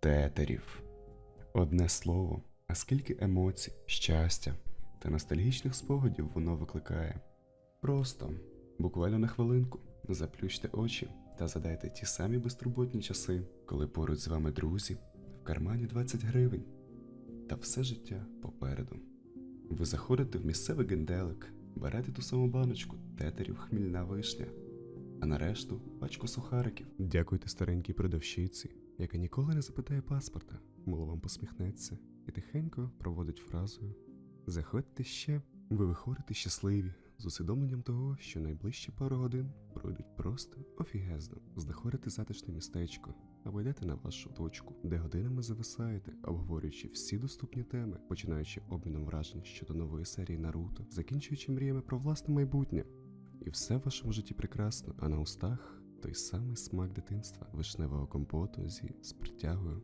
тетерів. Одне слово, а скільки емоцій, щастя та ностальгічних спогадів воно викликає. Просто, буквально на хвилинку, заплющте очі та задайте ті самі безтурботні часи, коли поруч з вами друзі, в кармані 20 гривень, та все життя попереду. Ви заходите в місцевий генделик, берете ту саму баночку тетерів хмільна вишня, а на решту пачку сухариків. Дякуйте старенькій продавщиці, яка ніколи не запитає паспорта, мило вам посміхнеться і тихенько проводить фразою Заходьте ще. Ви виходите щасливі з усвідомленням того, що найближчі пару годин пройдуть просто офігезно. Знаходите затишне містечко або йдете на вашу точку, де годинами зависаєте, обговорюючи всі доступні теми, починаючи обміном вражень щодо нової серії Наруто, закінчуючи мріями про власне майбутнє. І все в вашому житті прекрасно, а на устах той самий смак дитинства, вишневого компоту зі спиртягою